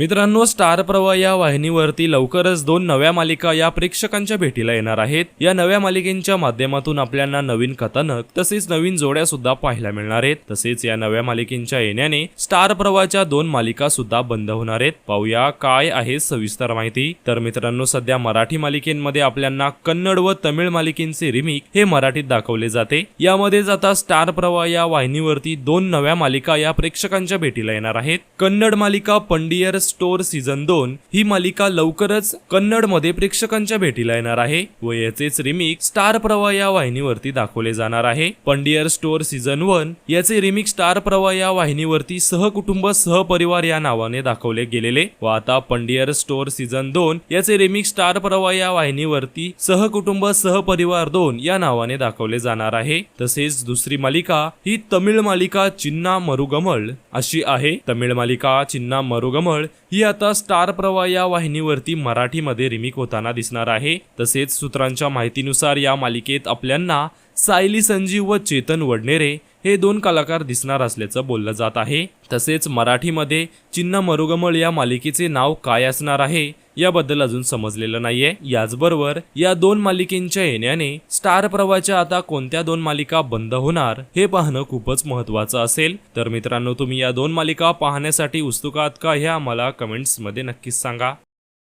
मित्रांनो स्टार प्रवाह या वाहिनीवरती लवकरच दोन नव्या मालिका या प्रेक्षकांच्या भेटीला येणार आहेत. या नव्या मालिकेच्या माध्यमातून आपल्याला नवीन कथानक तसेच नवीन जोड्या सुद्धा पाहायला मिळणार आहेत. तसेच या नव्या मालिकेच्या येण्याने स्टार प्रवाहच्या दोन मालिका सुद्धा बंद होणार आहेत. पाहूया काय आहे सविस्तर माहिती. तर मित्रांनो सध्या मराठी मालिकेमध्ये आपल्याला कन्नड व तमिळ मालिकेचे रिमिक हे मराठीत दाखवले जाते. यामध्येच आता स्टार प्रवाह या वाहिनीवरती दोन नव्या मालिका या प्रेक्षकांच्या भेटीला येणार आहेत. कन्नड मालिका पंडियर स्टोर सीझन दोन ही मालिका लवकरच कन्नडमध्ये प्रेक्षकांच्या भेटीला येणार आहे व याचेच रिमिक स्टार प्रवाह या वाहिनीवरती दाखवले जाणार आहे. पंडियर स्टोर सीझन वन याचे रिमिक स्टार प्रवाह या वाहिनीवरती सहकुटुंब सहपरिवार या नावाने दाखवले गेलेले व आता पंडियर स्टोर सीझन दोन याचे रिमिक स्टार प्रवाह या वाहिनीवरती सहकुटुंब सहपरिवार दोन या नावाने दाखवले जाणार आहे. तसेच दुसरी मालिका ही तमिळ मालिका चिन्ना मरुगमळ अशी आहे. तमिळ मालिका चिन्ना मरुगमळ ही आता स्टार प्रवाह या वाहिनीवरती मराठीमध्ये रिमिक होताना दिसणार आहे. तसेच सूत्रांच्या माहितीनुसार या मालिकेत आपल्यांना सायली संजीव व चेतन वडनेरे हे दोन कलाकार दिसणार असल्याचं बोललं जात आहे. तसेच मराठीमध्ये चिन्न मरुगमळ या मालिकेचे नाव काय असणार आहे याबद्दल अजून समजलेलं नाहीये. याचबरोबर या दोन मालिकेंच्या येण्याने स्टार प्रवाहाच्या आता कोणत्या दोन मालिका बंद होणार हे पाहणं खूपच महत्वाचं असेल. तर मित्रांनो तुम्ही या दोन मालिका पाहण्यासाठी उत्सुक आहात का हे आम्हाला कमेंट्समध्ये नक्कीच सांगा.